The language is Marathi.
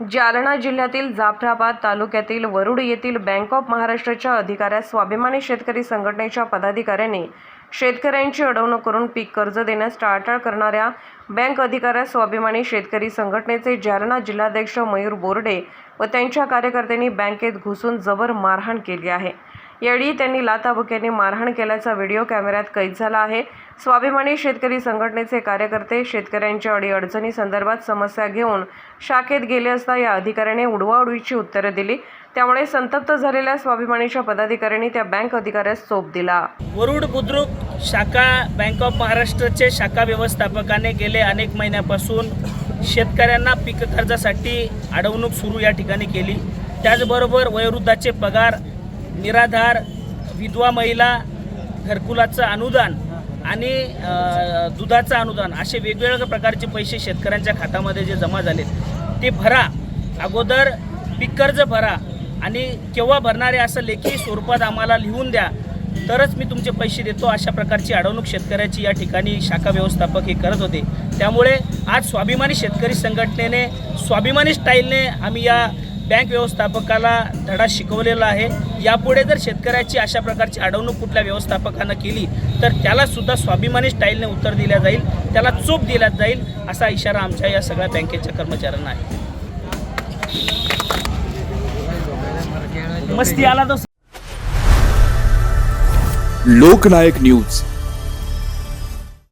जालना जिल्ह्यातील जाफराबाद तालुक्यातील वरुड येथील बँक ऑफ महाराष्ट्राच्या अधिकाऱ्यास स्वाभिमानी शेतकरी संघटनेच्या पदाधिकाऱ्यांनी शेतकऱ्यांची अडवणूक करून पीक कर्ज देण्यास टाळाटाळ करणाऱ्या बँक अधिकाऱ्यास स्वाभिमानी शेतकरी संघटनेचे जालना जिल्हाध्यक्ष मयूर बोर्डे व त्यांच्या कार्यकर्त्यांनी बँकेत घुसून जबर मारहाण केली आहे. यावेळी त्यांनी लाथाबुक्यांनी मारहाण केल्याचा व्हिडिओ कॅमेऱ्यात कैद झाला आहे. स्वाभिमानी शेतकरी संघटनेचे कार्यकर्ते शेतकऱ्यांच्या अडीअडचणी संदर्भात समस्या घेऊन शाखेत गेले असता या अधिकाऱ्याने उडवाउडवीची उत्तरे दिली. त्यामुळे संतप्त झालेल्या स्वाभिमानीच्या पदाधिकाऱ्यांनी त्या बँक अधिकाऱ्यास चोप दिला. वरुड बुद्रुक शाखा बँक ऑफ महाराष्ट्रचे शाखा व्यवस्थापकाने गेले अनेक महिन्यापासून शेतकऱ्यांना पीक कर्जासाठी अडवणूक सुरू या ठिकाणी केली. त्याचबरोबर वयोवृद्धाचे पगार निराधार विधवा महिला घरकुलाचं अनुदान आणि दुधाचं अनुदान असे वेगवेगळ्या प्रकारचे पैसे शेतकऱ्यांच्या खात्यामध्ये जे जमा झालेत ते भरा. अगोदर पीक कर्ज भरा आणि केव्हा भरणारे असं लेखी स्वरूपात आम्हाला लिहून द्या. तरच मी तुमचे पैसे देतो अशा प्रकारची अडवणूक शेतकऱ्याची या ठिकाणी शाखा व्यवस्थापक हे करत होते. त्यामुळे आज स्वाभिमानी शेतकरी संघटनेने स्वाभिमानी स्टाईलने आम्ही या बँक व्यवस्थापकाला धडा शिकवलेला आहे. यापुढे जर शेतकऱ्याची अशा प्रकारची अडवणूक कुठल्या व्यवस्थापकानं केली तर त्याला सुद्धा स्वाभिमानी स्टाईलने उत्तर दिल्या जाईल त्याला चूप दिला जाईल असा इशारा आमच्या या सगळ्या बँकेच्या कर्मचाऱ्यांना आहे. मस्ती आला तो. लोकनायक न्यूज.